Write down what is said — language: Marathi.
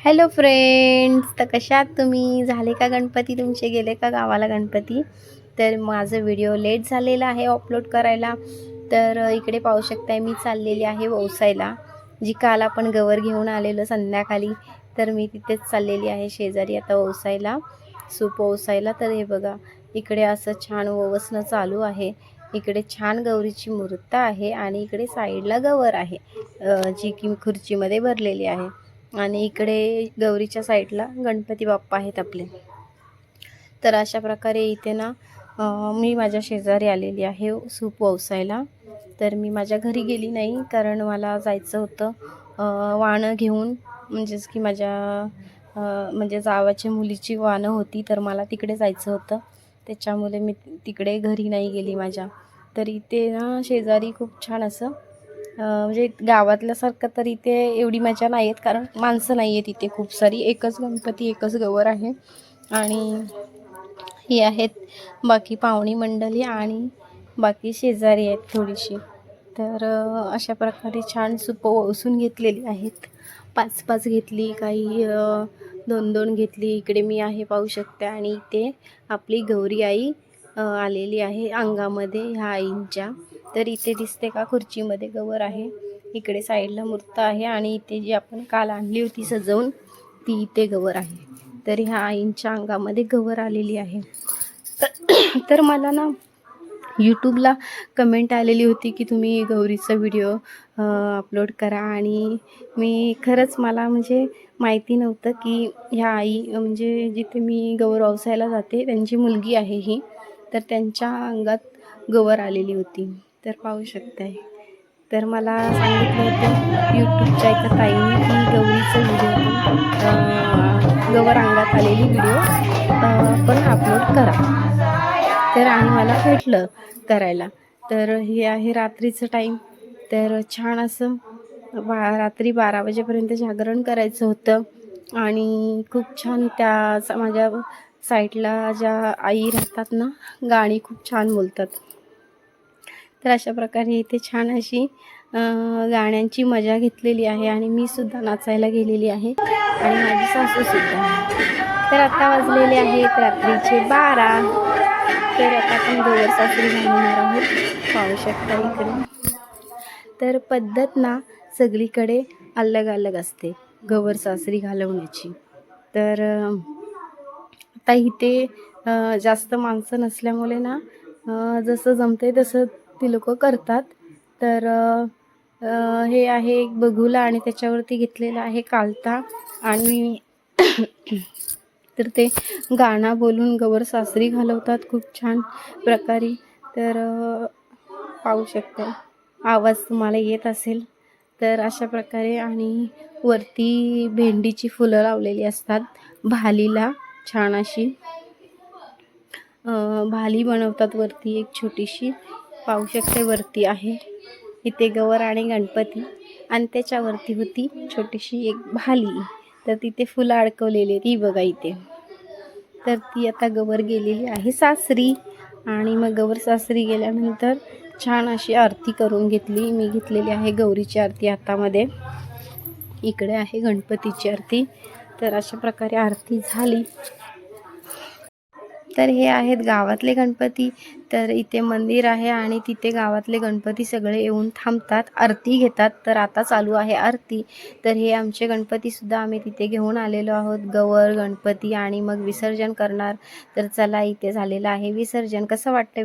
हॅलो फ्रेंड्स तर कशात तुम्ही? झाले का गणपती तुमचे? गेले का गावाला गणपती? तर माझं व्हिडिओ लेट झालेला आहे अपलोड करायला. तर इकडे पाहू शकताय मी चाललेली आहे वौसायला जी काल आपण गवर घेऊन आलेलो संध्याकाळी. तर मी तिथेच चाललेली आहे शेजारी आता वौसायला सूप वौसायला तर हे बघा इकडे असं छान ववसणं चालू आहे. इकडे छान गौरीची मूर्त आहे आणि इकडे साईडला गवर आहे जी की खुर्चीमध्ये भरलेली आहे. आणि इकडे गौरीच्या साईडला गणपती बाप्पा आहेत आपले. तर अशा प्रकारे इथे ना मी माझ्या शेजारी आलेली आहे सूप ववसायला. तर मी माझ्या घरी गेली नाही कारण मला जायचं होतं वाणं घेऊन. म्हणजेच की माझ्या म्हणजे जावाच्या मुलीची वाणं होती तर मला तिकडे जायचं होतं. त्याच्यामुळे मी तिकडे घरी नाही गेली माझ्या. तर इथे ना शेजारी खूप छान असं म्हणजे गावातल्यासारखं तर इथे एवढी मजा नाही आहेत कारण माणसं नाही आहेत इथे खूप सारी. एकच गणपती एकच गवर आहे. आणि ही आहेत बाकी पाहुणी मंडळी आणि बाकी शेजारी आहेत थोडीशी. तर अशा प्रकारे छान सुप ओसून घेतलेली आहेत. पाच पाच घेतली काही दोन दोन घेतली. इकडे मी आहे पाहू शकते. आणि इथे आपली गौरी आई आलेली आहे अंगामध्ये ह्या आईंच्या. तर इथे दिसते का खुर्चीमध्ये गवर आहे. इकडे साईडला मूर्त आहे आणि इथे जी आपण काल आणली होती सजवून ती इथे गवर आहे. तर ह्या आईंच्या अंगामध्ये गवर आलेली आहे. तर तर मला ना यूट्यूबला कमेंट आलेली होती की तुम्ही गौरीचा व्हिडिओ अपलोड करा. आणि मी खरंच मला म्हणजे माहिती नव्हतं की ह्या आई म्हणजे जिथे मी गौर व्यवसायाला जाते त्यांची मुलगी आहे ही. तर त्यांच्या अंगात गवर आलेली होती. तर पाहू शकताय. तर मला सांगितलं होतं यूट्यूबच्या एका ताईने की गौरीचं व्हिडिओ गवर अंगात आलेली व्हिडिओ पण अपलोड करा. तर आणि मला भेटलं करायला. तर हे आहे रात्रीचं टाईम तर छान असं बा रात्री बारा वाजेपर्यंत जागरण करायचं होतं. आणि खूप छान त्या माझ्या साईडला ज्या आई राहतात ना गाणी खूप छान बोलतात. तर अशा प्रकारे इथे छान अशी गाण्यांची मजा घेतलेली आहे आणि मी सुद्धा नाचायला गेलेली आहे आणि माझी सासू सुद्धा. तर आता वाजलेले आहेत रात्रीचे बारा. तर आता आपण गोवर सासरी घालणार आहोत. पाहू शकता इकडे. तर पद्धत ना सगळीकडे अलग अलग असते गवर सासरी घालवण्याची. तर आत्ता आता इथे जास्त माणसं नसल्यामुळे ना जसं जमते तसं ती लोक करतात. तर हे आहे एक बघुला आणि त्याच्यावरती घेतलेलं आहे कालता आणि तर ते गाणं बोलून गवर सासरी घालवतात खूप छान प्रकारे. तर पाहू शकता आवाज तुम्हाला येत असेल. तर अशा प्रकारे आणि वरती भेंडीची फुलं लावलेली असतात भालीला. छान अशी भाली बनवतात वरती एक छोटीशी पाहू शकते वरती आहे. इथे गवर आणि गणपती आणि त्याच्यावरती होती छोटीशी एक भाली. तर तिथे फुलं अडकवलेली ती बघा इथे. तर ती आता गवर गेलेली आहे सासरी आणि मग गवर सासरी गेल्यानंतर छान अशी आरती करून घेतली. मी घेतलेली आहे गौरीची आरती हातामध्ये. इकडे आहे गणपतीची आरती. तर अशा प्रकारे आरती झाली. तर हे आहेत गावातले गणपती. तर इथे मंदिर आहे आणि तिथे गावातले गणपती सगळे येऊन थांबतात आरती घेतात. तर आता चालू आहे आरती. तर हे आमचे गणपतीसुद्धा आम्ही तिथे घेऊन आलेलो आहोत. गवर गणपती आणि मग विसर्जन करणार. तर चला इथे झालेलं आहे विसर्जन. कसं वाटतं